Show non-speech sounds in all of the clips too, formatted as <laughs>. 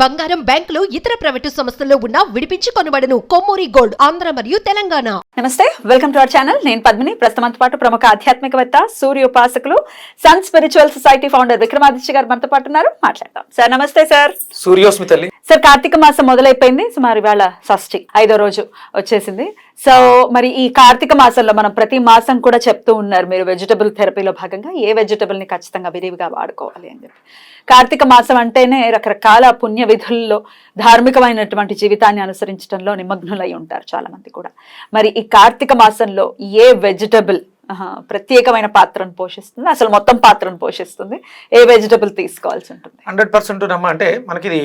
బంగారం బ్యాంకులు ఇతర ప్రైవేటు సంస్థల్లో ఉన్న విడిపించి కొనబడను. కొమ్మూరి గోల్డ్ ఆంధ్ర మరియు తెలంగాణ. నమస్తే వెల్కమ్ టు అవర్ ఛానల్. నేను పద్మిని. ప్రస్తుతంతో పాటు ప్రముఖ ఆధ్యాత్మికవేత్త సూర్య ఉపాసకులు sun spiritual society founder Vikramaditya garu మనతో పాటు ఉన్నారు. మాట్లాడదాం. సార్ నమస్తే సార్. సూర్యోస్మి తల్లి సార్ కార్తీక మాసం మొదలైపోయింది. సో మరి ఇవాళ షష్ఠి ఐదో రోజు వచ్చేసింది. సో మరి ఈ కార్తీక మాసంలో మనం ప్రతి మాసం కూడా చెప్తూ ఉన్నారు మీరు వెజిటబుల్ థెరపీలో భాగంగా ఏ వెజిటబుల్ని ఖచ్చితంగా విరివిగా వాడుకోవాలి అని చెప్పి. కార్తీక మాసం అంటేనే రకరకాల పుణ్య విధుల్లో ధార్మికమైనటువంటి జీవితాన్ని అనుసరించడంలో నిమగ్నులై ఉంటారు చాలా మంది కూడా. మరి ఈ కార్తీక మాసంలో ఏ వెజిటబుల్ ప్రత్యేకమైన పాత్రను పోషిస్తుంది? అసలు మొత్తం పాత్రను పోషిస్తుంది? ఏ వెజిటబుల్ తీసుకోవాల్సి ఉంటుంది? హండ్రెడ్ పర్సెంట్ నమ్మ అంటే మనకి ఇది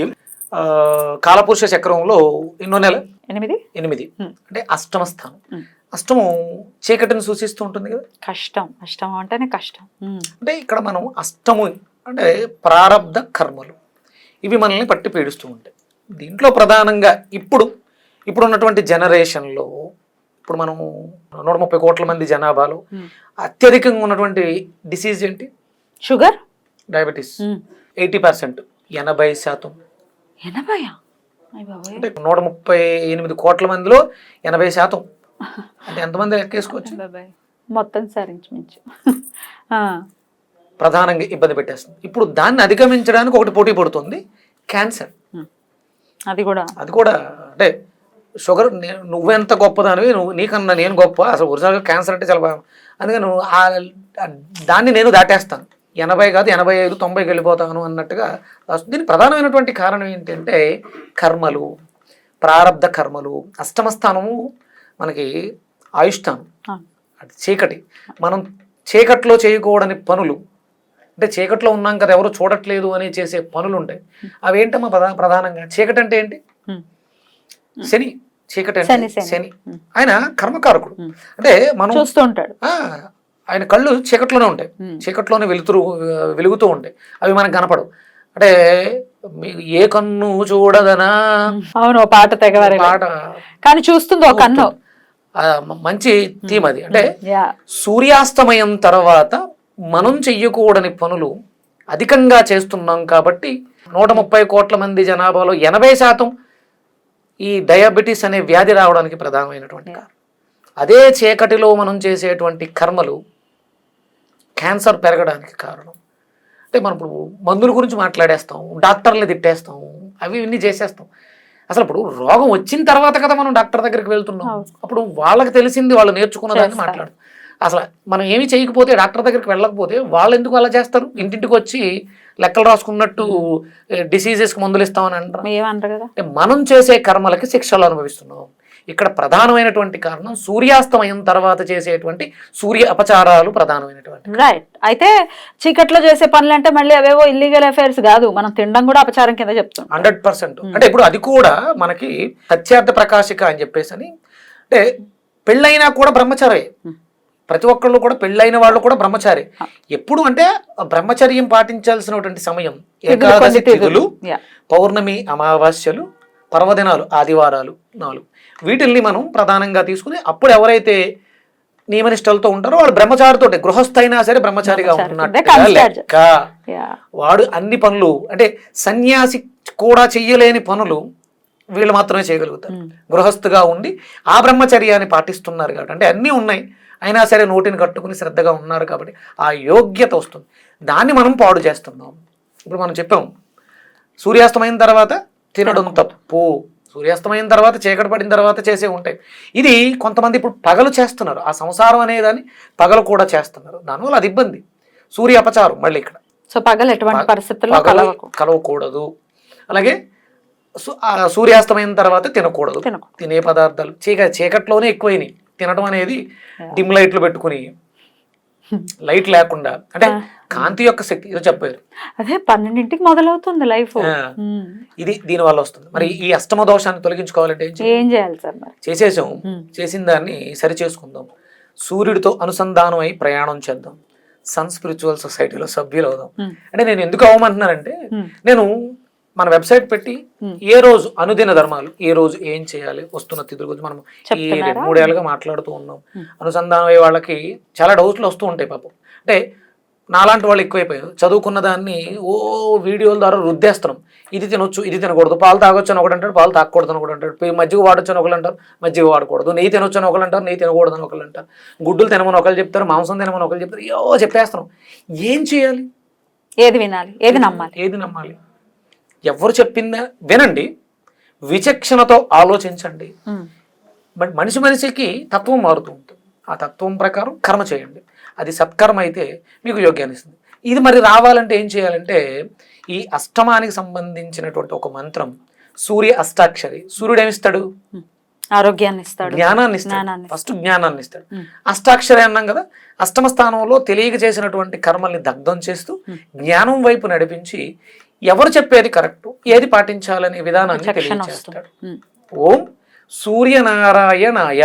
కాలపురుష చక్రంలో ఎన్నో నెల ఎనిమిది? ఎనిమిది. అంటే అష్టమ స్థానం. అష్టమం చీకటిని సూచిస్తూ ఉంటుంది కదా? కష్టం. కష్టం అంటేనే కష్టం. అంటే ఇక్కడ మనం అష్టము అంటే ప్రారబ్ధ కర్మలు. ఇవి మనల్ని పట్టి పీడిస్తూ ఉంటాయి. దీంట్లో ప్రధానంగా ఇప్పుడు ఇప్పుడు ఉన్నటువంటి జనరేషన్లో ఇప్పుడు మనము నూట ముప్పై కోట్ల మంది జనాభాలో. అత్యధికంగా ఉన్నటువంటి డిసీజ్ ఏంటి? షుగర్? డయాబెటీస్. Eighty percent. ఎనభై శాతం. ఎనభైయా? బాబోయ్. అంటే నూట ముప్పై ఎనిమిది కోట్ల మందిలో ఎనభై శాతం. అంటే ఎంతమంది లెక్కేసుకోవచ్చు? బాబోయ్. మొత్తం సరించుమించు. ఆ, ప్రధానంగా ఇబ్బంది పెట్టేస్తుంది. ఇప్పుడు దాన్ని అధిగమించడానికి ఒకటి పోటీ పడుతుంది క్యాన్సర్. అది కూడా. అది కూడా అంటే షుగర్ నువ్వెంత గొప్పదానివి నువ్వు నీకన్నా నేను గొప్ప అసలు ఒరిజినల్గా క్యాన్సర్ అంటే చాలా అందుకని నువ్వు దాన్ని నేను దాటేస్తాను. ఎనభై కాదు ఎనభై ఐదు తొంభైకి వెళ్ళిపోతాను అన్నట్టుగా రాస్తుంది. దీనికి ప్రధానమైనటువంటి కారణం ఏంటంటే కర్మలు ప్రారబ్ధ కర్మలు అష్టమ స్థానము మనకి ఆయుష్టానం. అది చీకటి. మనం చీకట్లో చేయకూడని పనులు అంటే చీకట్లో ఉన్నాం కదా ఎవరు చూడట్లేదు అని చేసే పనులు ఉంటాయి అవి ఏంటమ్మా ప్రధా- ప్రధానంగా? చీకటి అంటే ఏంటి. శని. చీకటి శని, అంటే శని. ఆయన కర్మకారకుడు. అంటే మనం చూస్తూ ఉంటాడు. ఆయన కళ్ళు చీకట్లోనే ఉంటాయి. చీకట్లోనే వెలుతురు వెలుగుతూ ఉంటాయి. అవి మనకు కనపడవు. అంటే ఏ కన్ను చూడదనా? అవును పాట తెగవారు. పాట. కానీ చూస్తుంది ఒక కన్ను. మంచి థీమ్ అది. అంటే సూర్యాస్తమయం తర్వాత మనం చెయ్యకూడని పనులు అధికంగా చేస్తున్నాం కాబట్టి నూట ముప్పై కోట్ల మంది జనాభాలో ఎనభై శాతం ఈ డయాబెటీస్ అనే వ్యాధి రావడానికి ప్రధానమైనటువంటి కారణం. అదే చీకటిలో మనం చేసేటువంటి కర్మలు క్యాన్సర్ పెరగడానికి కారణం. అంటే మనం ఇప్పుడు మందుల గురించి మాట్లాడేస్తాం డాక్టర్లు తిట్టేస్తాం అవి ఇవన్నీ చేసేస్తాం. అసలు ఇప్పుడు రోగం వచ్చిన తర్వాత కదా మనం డాక్టర్ దగ్గరికి వెళ్తున్నాం. అప్పుడు వాళ్ళకి తెలిసింది వాళ్ళు నేర్చుకున్నదాన్ని చేస్తారు. మాట్లాడు. అసలు మనం ఏమి చేయకపోతే డాక్టర్ దగ్గరికి వెళ్ళకపోతే వాళ్ళు ఎందుకు అలా చేస్తారు? ఇంటింటికి వచ్చి లెక్కలు రాసుకున్నట్టు డిసీజెస్కి మందులు ఇస్తామని అంటారు? మనం చేసే కర్మలకి శిక్షలు అనుభవిస్తున్నాం. ఇక్కడ ప్రధానమైనటువంటి కారణం సూర్యాస్తమయం తర్వాత చేసేటువంటి సూర్య అపచారాలు ప్రధానమైనటువంటి రైట్ అయితే చీకట్లో చేసే పనులు అంటే మళ్ళీ అవేవో ఇల్లీగల్ అఫైర్స్ కాదు. మనం తినడం కూడా అపచారం కింద చెప్తాం హండ్రెడ్ పర్సెంట్. అంటే ఇప్పుడు అది కూడా మనకి సత్యార్థ ప్రకాశిక అని చెప్పేసి అని అంటే పెళ్ళైనా కూడా బ్రహ్మచారి. Hmm. ప్రతి ఒక్కళ్ళు కూడా పెళ్ళైన వాళ్ళు కూడా బ్రహ్మచారి. ఎప్పుడు అంటే బ్రహ్మచర్యం పాటించాల్సినటువంటి సమయం ఏకాదశి తిథులు. పౌర్ణమి అమావాస్యలు పర్వదినాలు ఆదివారాలు నాలుగు. వీటిల్ని మనం ప్రధానంగా తీసుకుని అప్పుడు ఎవరైతే నియమనిష్టలతో ఉంటారో వాళ్ళు బ్రహ్మచారితో గృహస్థైనా సరే బ్రహ్మచారిగా యా. వాడు అన్ని పనులు అంటే సన్యాసి కూడా చెయ్యలేని పనులు వీళ్ళు మాత్రమే చేయగలుగుతారు. గృహస్థుగా ఉండి ఆ బ్రహ్మచర్యాన్ని పాటిస్తున్నారు కాబట్టి అంటే అన్నీ ఉన్నాయి. అయినా సరే నోటిని కట్టుకుని శ్రద్ధగా ఉన్నారు కాబట్టి ఆ యోగ్యత వస్తుంది. దాన్ని మనం పాడు చేస్తున్నాం. ఇప్పుడు మనం చెప్పాం. సూర్యాస్తమైన తర్వాత తినడం తప్పు. సూర్యాస్తమైన తర్వాత చీకటి పడిన తర్వాత చేసే ఉంటాయి. ఇది కొంతమంది ఇప్పుడు పగలు చేస్తున్నారు. ఆ సంసారం అనేదాన్ని పగలు కూడా చేస్తున్నారు. దానివల్ల అది ఇబ్బంది. సూర్య అపచారం మళ్ళీ ఇక్కడ. సో పగలు ఎటువంటి పరిస్థితుల్లో కలవకూడదు. అలాగే సు- ఆ సూర్యాస్తమైన తర్వాత తినకూడదు. తినే పదార్థాలు చీక చీకట్లోనే ఎక్కువైనాయి. తినడం అనేది డిమ్ లైట్లు పెట్టుకుని లైట్ లేకుండా అంటే. కాంతి యొక్క శక్తి ఇది చెప్పారు అదే పన్నెండింటికి మొదలవుతుంది లైఫ్. ఇది దీని వల్ల వస్తుంది మరి ఈ అష్టమ దోషాన్ని తొలగించుకోవాలంటే ఏం చేయాలి? సార్ చేసేసాం. చేసిన దాన్ని సరి చేసుకుందాం సూర్యుడితో అనుసంధానం అయి ప్రయాణం చేద్దాం సన్ స్పిరిచువల్ సొసైటీలో సభ్యులు అవుదాం. అంటే నేను ఎందుకు అవ్వమంటున్నానంటే. నేను మన వెబ్సైట్ పెట్టి. ఏ రోజు అనుదిన ధర్మాలు ఏ రోజు ఏం చేయాలి వస్తున్న తిథుల గురించి మనం ఈ మూడేళ్ళుగా మాట్లాడుతూ ఉన్నాం. అనుసంధానం అయ్యే వాళ్ళకి చాలా డౌట్లు వస్తూ ఉంటాయి పాపం అంటే నాలాంటి వాళ్ళు ఎక్కువైపోయారు. చదువుకున్న దాన్ని ఓ వీడియోల ద్వారా రుద్దేస్తున్నాం. ఇది తినొచ్చు ఇది తినకూడదు. పాలు తాగొచ్చు అని ఒకటి అంటాడు పాలు తాగకూడదు అని ఒకటి అంటాడు. పి- మజ్జిగ వాడొచ్చు అని ఒకళ్ళు అంటారు మజ్జిగ వాడకూడదు. నెయ్యి తినొచ్చు అని ఒకళ్ళు అంటారు నెయ్యి తినకూడదు అని ఒకళ్ళు అంటారు. గుడ్డులు తినమని ఒకళ్ళు చెప్తారు మాంసం తినమని ఒకళ్ళు చెప్తారు. ఏవో చెప్పేస్తున్నాం. ఏం చేయాలి? ఏది వినాలి? ఏది నమ్మాలి? ఏది నమ్మాలి? ఎవరు చెప్పిందా? వినండి. విచక్షణతో ఆలోచించండి. బట్ మనిషి మనిషికి తత్వం మారుతూ ఉంటుంది. ఆ తత్వం ప్రకారం కర్మ చేయండి. అది సత్కర్మ అయితే మీకు యోగ్యాన్ని ఇస్తుంది ఇది మరి రావాలంటే ఏం చేయాలంటే ఈ అష్టమానికి సంబంధించినటువంటి ఒక మంత్రం సూర్య అష్టాక్షరి సూర్యుడు ఏమిస్తాడు. ఆరోగ్యాన్ని ఇస్తాడు జ్ఞానాన్ని ఇస్తాడు ఫస్ట్ జ్ఞానాన్ని ఇస్తాడు. అష్టాక్షరి అన్నాం కదా అష్టమ స్థానంలో తెలియక చేసినటువంటి కర్మల్ని దగ్ధం చేస్తూ జ్ఞానం వైపు నడిపించి ఎవరు చెప్పేది కరెక్ట్ ఏది పాటించాలనే విధానాన్ని తెలియజేస్తాడు. ఓం సూర్యనారాయణాయ.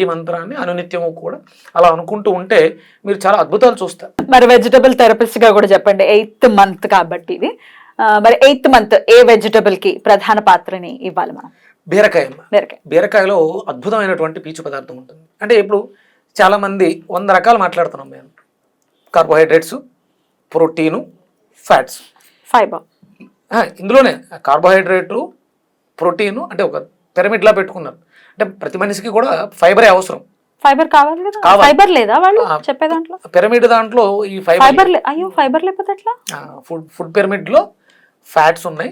ఈ మంత్రాన్ని అనునిత్యము కూడా అలా అనుకుంటూ ఉంటే మీరు చాలా అద్భుతాలు చూస్తారు. మరి వెజిటబుల్ థెరపిస్ట్గా కూడా చెప్పండి ఎయిత్ మంత్ కాబట్టి ఇది. మరి ఎయిత్ మంత్ ఏ వెజిటబుల్కి ప్రధాన పాత్రని ఇవ్వాలి మనం? బీరకాయ. బీరకాయ. బీరకాయలో అద్భుతమైనటువంటి పీచు పదార్థం ఉంటుంది. అంటే ఇప్పుడు చాలా మంది వంద రకాలు మాట్లాడుతున్నాం మేము. Carbohydrates protein fats. ఫైబర్. ఇందులోనే కార్బోహైడ్రేట్లు ప్రోటీన్ అంటే ఒక పిరమిడ్లా పెట్టుకున్నారు. అంటే ప్రతి మనిషికి కూడా ఫైబరే అవసరం. ఫైబర్ కావాలి కదా. ఫైబర్ లేదా వాళ్ళు చెప్పే దాంట్లో? పిరమిడ్ దాంట్లో ఈ ఫైబర్ అయ్యో ఫైబర్ లేకపోతే ఎట్లా? ఫుడ్ ఫుడ్ పిరమిడ్లో ఫ్యాట్స్ ఉన్నాయి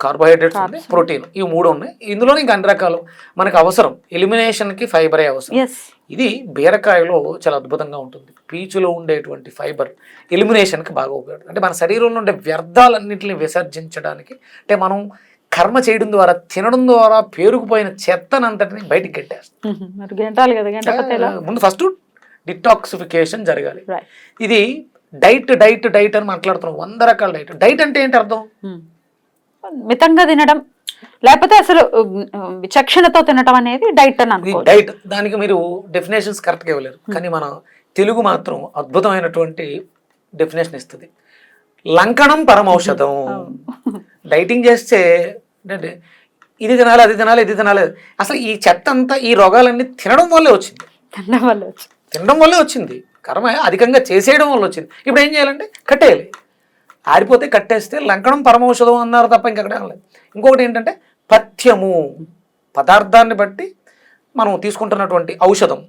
కార్బోహైడ్రేట్స్ ఉన్నాయి ప్రోటీన్. ఈ మూడు ఉన్నాయి. ఇందులోనే ఇంకా అన్ని రకాలు మనకు అవసరం. ఎలిమినేషన్కి ఫైబరే అవసరం. ఇది బీరకాయలో చాలా అద్భుతంగా ఉంటుంది. పీచులో ఉండేటువంటి ఫైబర్ ఎలిమినేషన్కి బాగా ఉపయోగపడుతుంది. అంటే మన శరీరంలో ఉండే వ్యర్థాలన్నింటిని విసర్జించడానికి అంటే మనం కర్మ చేయడం ద్వారా తినడం ద్వారా పేరుకుపోయిన చెత్తనంతటిని బయటికి ఎలా ముందు ఫస్ట్ డిటాక్సిఫికేషన్ జరగాలి. ఇది డైట్ డైట్ డైట్ అని మాట్లాడుతున్నాం. వంద రకాల డైట్. డైట్ అంటే ఏంటి అర్థం? మితంగా తినడం లేకపోతే అసలు విచక్షణతో తినడం అనేది డైట్ అని డైట్. దానికి మీరు డెఫినేషన్స్ కరెక్ట్గా ఇవ్వలేరు. కానీ మన తెలుగు మాత్రం అద్భుతమైనటువంటి డెఫినేషన్ ఇస్తుంది. లంకణం పరమౌషధం. డైటింగ్ చేస్తే అంటే ఇది తినాలి అది తినాలి ఇది తినాలి. అసలు ఈ చెత్త అంతా ఈ రోగాలన్నీ తినడం వల్లే వచ్చింది. తినడం వల్ల వచ్చి తినడం వల్లే వచ్చింది. కర్మ అధికంగా చేసేయడం వల్ల వచ్చింది. ఇప్పుడు ఏం చేయాలంటే కట్టేయాలి. ఆరిపోతే కట్టేస్తే లంకణం పరమౌషధం అన్నారు తప్ప ఇంకెక్కడ అనలేదు ఇంకొకటి ఏంటంటే పథ్యము. పదార్థాన్ని బట్టి మనం తీసుకుంటున్నటువంటి ఔషధం.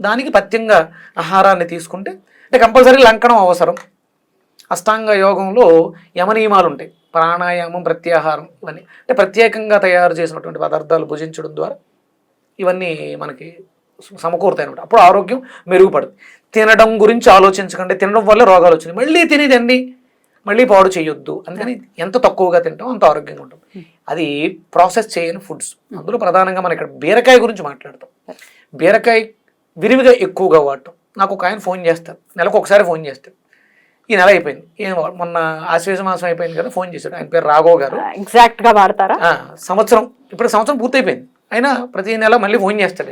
దానికి పథ్యంగా ఆహారాన్ని తీసుకుంటే అంటే కంపల్సరీ లంకణం అవసరం. అష్టాంగ యోగంలో యమనియమాలు ఉంటాయి ప్రాణాయామం ప్రత్యాహారం ఇవన్నీ. అంటే ప్రత్యేకంగా తయారు చేసినటువంటి పదార్థాలు భుజించడం ద్వారా ఇవన్నీ మనకి సమకూరుతాయి అనమాట అప్పుడు ఆరోగ్యం మెరుగుపడుతుంది. తినడం గురించి ఆలోచించకండి. తినడం వల్ల రోగాలు వచ్చినాయి. మళ్ళీ తినేదండి. మళ్ళీ పాడు చేయొద్దు. అందుకని ఎంత తక్కువగా తింటాం అంత ఆరోగ్యంగా ఉంటాం. అది ప్రాసెస్ చేయని ఫుడ్స్. అందులో ప్రధానంగా మనం ఇక్కడ బీరకాయ గురించి మాట్లాడతాం. బీరకాయ విరివిగా ఎక్కువగా వాడటం. నాకు ఒక ఆయన ఫోన్ చేస్తారు. నెలకు ఒకసారి ఫోన్ చేస్తారు. ఈ నెల అయిపోయింది. వా- మొన్న ఆశ్వేష మాసం అయిపోయింది కదా ఫోన్ చేశాడు. ఆయన పేరు రాఘవ్ గారు. ఎగ్జాక్ట్గా వాడతారా? సంవత్సరం ఇప్పుడు సంవత్సరం పూర్తయిపోయింది. అయినా ప్రతి నెల మళ్ళీ ఫోన్ చేస్తాడు.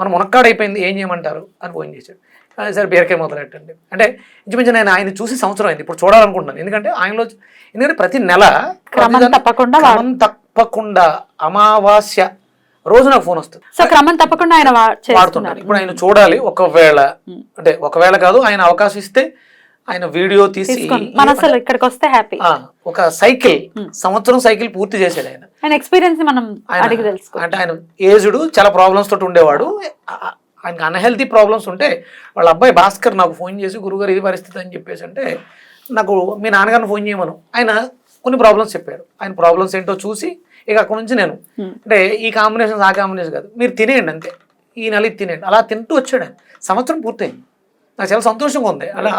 మన మునక్కాడు అయిపోయింది ఏం చేయమంటారు అని ఫోన్ చేశాడు. "ఆ, సరే బీరకాయ మొదలెట్టండి. అంటే ఇంచుమించు నేను ఆయన చూసి సంవత్సరం అయింది. ఇప్పుడు చూడాలనుకుంటున్నాను. ఎందుకంటే ఆయనలో ఎందుకంటే ప్రతి నెల క్రమం తప్పకుండా క్రమం తప్పకుండా అమావాస్య రోజు నాకు ఫోన్ వస్తుంది. సో క్రమం తప్పకుండా ఆయన వాడుతున్నాడు ఇప్పుడు ఆయన చూడాలి. ఒకవేళ అంటే ఒకవేళ కాదు ఆయన అవకాశం ఇస్తే ఆయన వీడియో తీసి తీసుకోండి మన అసలు ఇక్కడికి వస్తే హ్యాపీ ఒక సైకిల్ సంవత్సరం సైకిల్ పూర్తి చేశాడు ఆయన. ఆయన ఎక్స్పీరియన్స్ మనం ఆయన- అడిగి తెలుసుకో. అంటే ఆయన ఏజ్డ్ చాలా ప్రాబ్లమ్స్ తోటి ఉండేవాడు. ఆ- ఆయనకి అన్హెల్తీ ప్రాబ్లమ్స్ ఉంటే వాళ్ళ అబ్బాయి భాస్కర్ నాకు ఫోన్ చేసి గురుగారు ఇది పరిస్థితి అని చెప్పేసి అంటే నాకు మీ నాన్నగారిని ఫోన్ చేయమను. ఆయన కొన్ని ప్రాబ్లమ్స్ చెప్పారు ఆయన ప్రాబ్లమ్స్ ఏంటో చూసి ఇక అక్కడ నుంచి నేను అంటే ఈ కాంబినేషన్ ఆ కాంబినేషన్ కాదు. మీరు తినేయండి అంతే. ఈ నెల తినేయండి. అలా తింటూ వచ్చాడు ఆయన. సంవత్సరం పూర్తయింది. నాకు చాలా సంతోషంగా ఉంది. అలా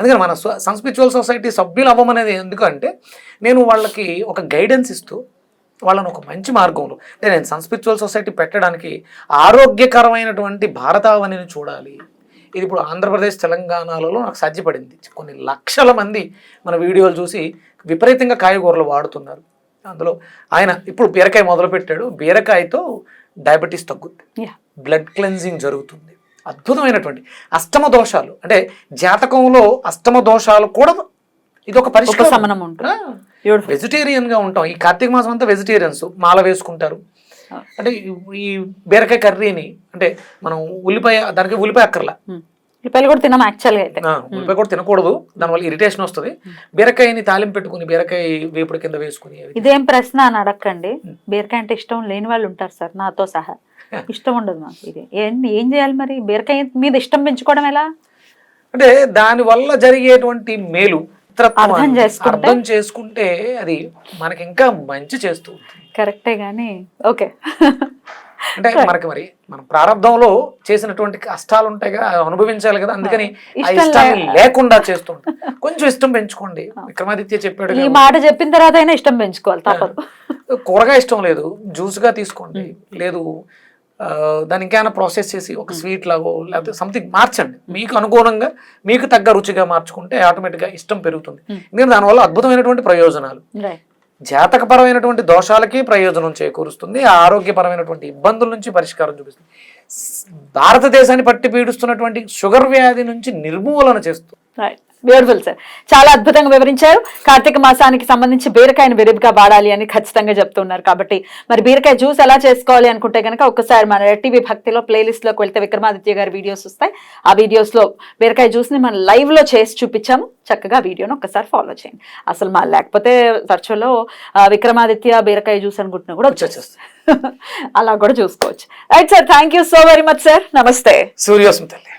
అందుకని మన సన్ స్పిరిచువల్ సొసైటీ సభ్యులు అవ్వమనేది ఎందుకంటే నేను వాళ్ళకి ఒక గైడెన్స్ ఇస్తూ వాళ్ళని ఒక మంచి మార్గంలో అంటే నేను సన్ స్పిరిచువల్ సొసైటీ పెట్టడానికి ఆరోగ్యకరమైనటువంటి భారతావనిని చూడాలి. ఇది ఇప్పుడు ఆంధ్రప్రదేశ్ తెలంగాణలలో నాకు సాధ్యపడింది. కొన్ని లక్షల మంది మన వీడియోలు చూసి విపరీతంగా కాయగూరలు వాడుతున్నారు. అందులో ఆయన ఇప్పుడు బీరకాయ మొదలుపెట్టాడు. బీరకాయతో డయాబెటీస్ తగ్గుద్ది. బ్లడ్ క్లెన్జింగ్ జరుగుతుంది. అద్భుతమైనటువంటి అష్టమ దోషాలు. అంటే జాతకంలో అష్టమ దోషాలు కూడా ఇది ఒక పరిష్కారం. ఉపశమనం ఉంటుంది? బ్యూటిఫుల్ వెజిటేరియన్గా ఉంటాం. ఈ కార్తీక మాసం అంతా వెజిటేరియన్స్ మాల వేసుకుంటారు. అంటే ఈ- బీరకాయ కర్రీని అంటే మనం ఉల్లిపాయ దానికి ఉల్లిపాయ అక్కర్లా. ఉల్లిపాయలు కూడా తిన్నాం యాక్చువల్గా అయితే. ఉల్లిపాయ కూడా తినకూడదు. దానివల్ల ఇరిటేషన్ వస్తుంది. బీరకాయని తాలింపు పెట్టుకుని బీరకాయ వేపుడు కింద వేసుకుని ఇదేం ప్రశ్న అని అడగండి బీరకాయ అంటే ఇష్టం లేని వాళ్ళు ఉంటారు సార్ నాతో సహా. <laughs> ఇష్టం ఉండదు నాకు ఇది. ఏం ఏం చేయాలి మరి? బీరకాయ మీద ఇష్టం పెంచుకోవడం ఎలా? అంటే దాని వల్ల జరిగేటువంటి మేలు అర్థం చేసుకుంటే? అర్థం చేసుకుంటే అది మనకి ఇంకా మంచి చేస్తూ ఉంటుంది. కరెక్టే కానీ ఓకే. <laughs> అంటే మనకి మరి మన ప్రారంభంలో చేసినటువంటి కష్టాలు ఉంటాయి కదా అనుభవించాలి కదా అందుకని ఇష్టాన్ని లేకుండా చేస్తుంటాం. కొంచెం ఇష్టం పెంచుకోండి. విక్రమాదిత్య చెప్పాడు ఈ మాట చెప్పిన తర్వాత అయినా ఇష్టం పెంచుకోవాలి తప్పదు. కూరగాయ ఇష్టం లేదు జ్యూస్గా తీసుకోండి లేదు ఆ, దాన్ని ఇంకేమైనా ప్రాసెస్ చేసి ఒక స్వీట్ లాగో లేకపోతే సంథింగ్ మార్చండి. మీకు అనుగుణంగా మీకు తగ్గ రుచిగా మార్చుకుంటే ఆటోమేటిక్గా ఇష్టం పెరుగుతుంది. ఎందుకంటే దానివల్ల అద్భుతమైనటువంటి ప్రయోజనాలు. జాతకపరమైనటువంటి దోషాలకి ప్రయోజనం చేకూరుస్తుంది ఆరోగ్యపరమైనటువంటి ఇబ్బందుల నుంచి పరిష్కారం చూపిస్తుంది. భారతదేశాన్ని పట్టి పీడిస్తున్నటువంటి షుగర్ వ్యాధి నుంచి నిర్మూలన చేస్తుంది బ్యూటిఫుల్ సార్ చాలా అద్భుతంగా వివరించారు. కార్తీక మాసానికి సంబంధించి బీరకాయని విరివిగా వాడాలి అని ఖచ్చితంగా చెప్తున్నారు. కాబట్టి మరి బీరకాయ జ్యూస్ ఎలా చేసుకోవాలి అనుకుంటే కనుక ఒక్కసారి మన టీవీ భక్తిలో ప్లేలిస్ట్లోకి వెళ్తే విక్రమాదిత్య గారి వీడియోస్ వస్తాయి. ఆ వీడియోస్లో బీరకాయ జ్యూస్ని మనం లైవ్లో చేసి చూపించాము. చక్కగా వీడియోని ఒక్కసారి ఫాలో చేయండి. అసలు మా లేకపోతే వర్చువల్లో విక్రమాదిత్య బీరకాయ జ్యూస్ అనుకుంటున్నా కూడా వచ్చేస్తుంది. <laughs> అలా కూడా చూసుకోవచ్చు. Right sir thank you so very much sir నమస్తే. సూర్యోస్మి తల్లి.